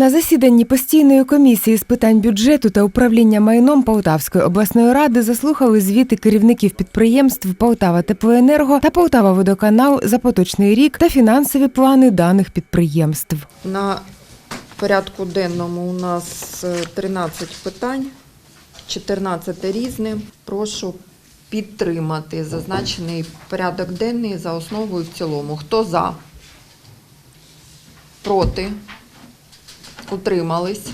На засіданні постійної комісії з питань бюджету та управління майном Полтавської обласної ради заслухали звіти керівників підприємств Полтава Теплоенерго та Полтава Водоканал за поточний рік та фінансові плани даних підприємств. На порядку денному у нас е, 13 питань, 14 різне. Прошу підтримати зазначений порядок денний за основу і в цілому. Хто за? Проти? Утримались?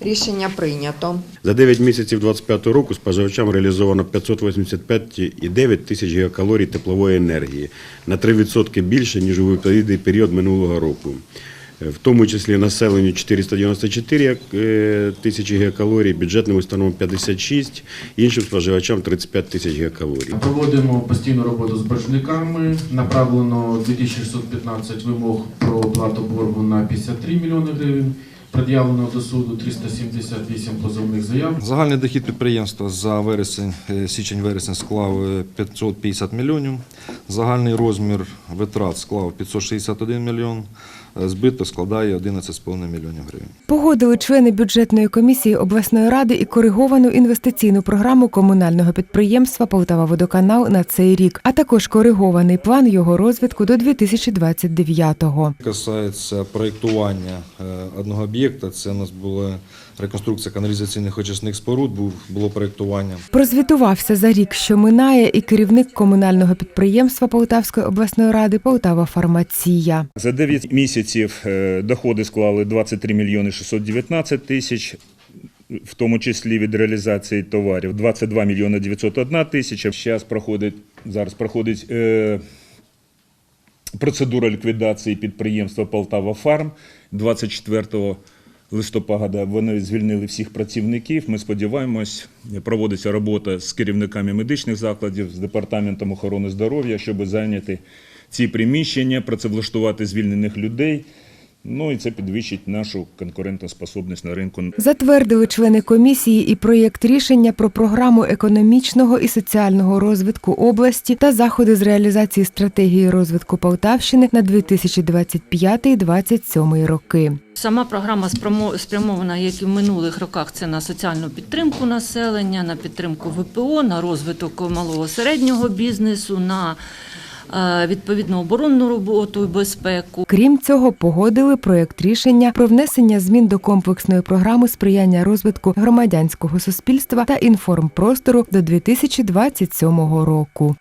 Рішення прийнято. За 9 місяців 2025 року споживачам реалізовано 585,9 тисяч гігакалорій теплової енергії на 3% більше, ніж у відповідний період минулого року. Е, В тому числі населенню 494 е, тисячі гігакалорій, бюджетним установам 56, іншим споживачам 35 тисяч гігакалорій. Проводимо постійну роботу з боржниками. Направлено 2615 вимог про оплату боргу на 53 мільйони гривень. Пред'явлено до суду 378 позовних заяв. Загальний дохід підприємства за вересень, е, січень-вересень склав е, 550 мільйонів. Загальний розмір витрат склав 561 мільйон. Е, Збиток складає 11,5 мільйонів гривень. Погодили члени бюджетної комісії обласної ради і кориговану інвестиційну програму комунального підприємства Полтава Водоканал на цей рік, а також коригований план його розвитку до 2029-го. Касається проєктування е, одного об'єкта. Це у нас була реконструкція каналізаційних очисних споруд, був, було проєктування. Прозвітувався за рік, що минає, і керівник комунального підприємства Полтавської обласної ради Полтава Фармація. За 9 місяців е, доходи склали 23 мільйони 619 тисяч, в тому числі від реалізації товарів 22 мільйони 901 тисяча. Зараз проходить, зараз проходить е, процедура ліквідації підприємства Полтава Фарм 24 листопада. Вони звільнили всіх працівників. Ми сподіваємось, проводиться робота з керівниками медичних закладів, з департаментом охорони здоров'я, щоб зайняти ці приміщення, працевлаштувати звільнених людей. Ну і це підвищить нашу конкурентоспособність на ринку. Затвердили члени комісії і проєкт рішення про програму економічного і соціального розвитку області та заходи з реалізації стратегії розвитку Полтавщини на 2025-2027 роки. Сама програма спрямо- спрямована, як і в минулих роках, це на соціальну підтримку населення, на підтримку ВПО, на розвиток малого середнього бізнесу, на відповідну оборонну роботу і безпеку. Крім цього, погодили проєкт рішення про внесення змін до комплексної програми сприяння розвитку громадянського суспільства та інформпростору до 2027 року.